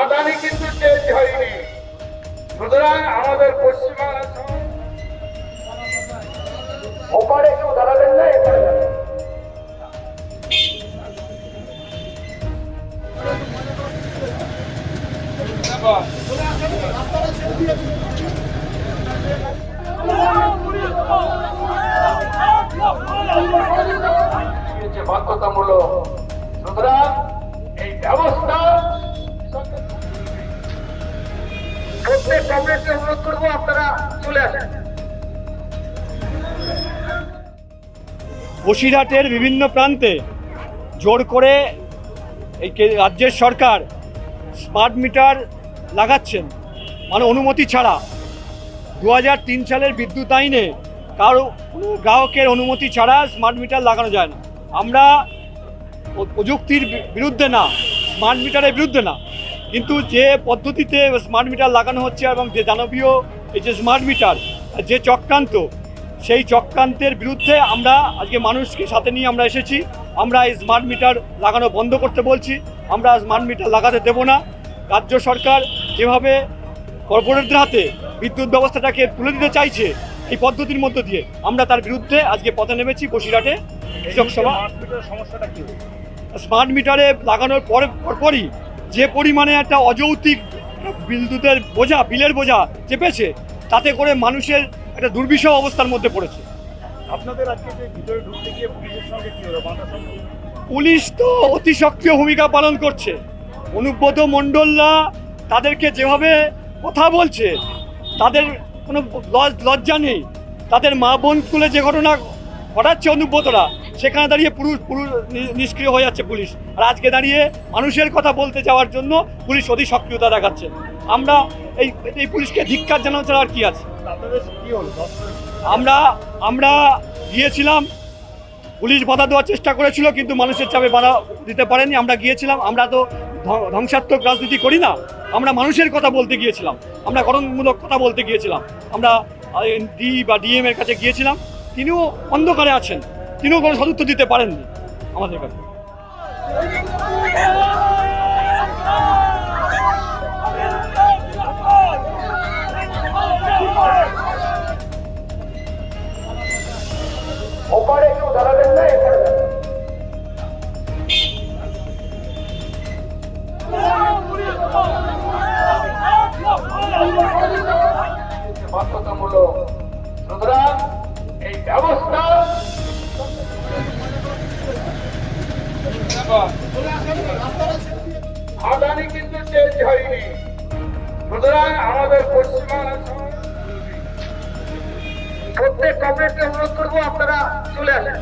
আদানি কিন্তু চেঞ্জ হয়নি। সুতরাং আমাদের পশ্চিমবাংলা ওপারে কেউ দাঁড়াবেন না এপারে বাধ্যতামূলক। সুতরাং এই ব্যবস্থা বসিরহাটের বিভিন্ন প্রান্তে জোর করে এই রাজ্যের সরকার স্মার্ট মিটার লাগাচ্ছেন। মানে অনুমতি ছাড়া। দু সালের বিদ্যুৎ আইনে কারও গ্রাহকের অনুমতি ছাড়া স্মার্ট মিটার লাগানো যায় না। আমরা প্রযুক্তির বিরুদ্ধে না, স্মার্ট মিটারের বিরুদ্ধে না। কিন্তু যে পদ্ধতিতে স্মার্ট মিটার লাগানো হচ্ছে এবং যে দানবীয় এই যে স্মার্ট মিটার যে চক্রান্ত সেই চক্রান্তের বিরুদ্ধে আমরা আজকে মানুষকে সাথে নিয়ে আমরা এসেছি। আমরা এই স্মার্ট মিটার লাগানো বন্ধ করতে বলছি। আমরা স্মার্ট মিটার লাগাতে দেব না। রাজ্য সরকার যেভাবে কর্পোরেটদের হাতে বিদ্যুৎ ব্যবস্থাটাকে তুলে দিতে চাইছে এই পদ্ধতির মধ্য দিয়ে আমরা তার বিরুদ্ধে আজকে পথে নেমেছি বসিরহাটে কৃষক সভা। সমস্যাটা কি? স্মার্ট মিটারে লাগানোর পরে পরপরই যে পরিমাণে একটা অযৌক্তিক বিদ্যুতের বোঝা বিলের বোঝা চেপেছে তাতে করে মানুষের একটা দুর্বিষহ অবস্থার মধ্যে পড়েছে। আপনাদের আজকে যে ভিতরে ঢুকতে গিয়ে পুলিশের সঙ্গে কি হলো? পুলিশ তো অতি সক্রিয় ভূমিকা পালন করছে। অনুব্রত মণ্ডলরা তাদেরকে যেভাবে কথা বলছে তাদের কোনো লজ- লজ্জা নেই। তাদের মা বোন তুলে যে ঘটনা ঘটাচ্ছে অনুব্রতরা সেখানে দাঁড়িয়ে পুরুষ পুরুষ নিষ্ক্রিয় হয়ে যাচ্ছে পুলিশ। আর আজকে দাঁড়িয়ে মানুষের কথা বলতে যাওয়ার জন্য পুলিশ অতি সক্রিয়তা দেখাচ্ছে। আমরা এই এই পুলিশকে ধিক্কার জানানো ছাড়া আর কি আছে? আমরা আমরা গিয়েছিলাম পুলিশ বাধা দেওয়ার চেষ্টা করেছিল কিন্তু মানুষের চাপে বাধা দিতে পারেনি। আমরা গিয়েছিলাম আমরা তো ধ্বং- ধ্বংসাত্মক রাজনীতি করি না। আমরা মানুষের কথা বলতে গিয়েছিলাম। আমরা গঠনমূলক কথা বলতে গিয়েছিলাম। আমরা ডি বা ডিএম এর কাছে গিয়েছিলাম। তিনিও অন্ধকারে আছেন। তিনিও কোনো সদুত্তর দিতে পারেননি আমাদের কাছে। ব্যবস্থা। আদানি কিন্তু চেঞ্জ হয়নি। আমাদের প্রত্যেক কংগ্রেসকে অনুরোধ করব আপনারা চলে আসেন।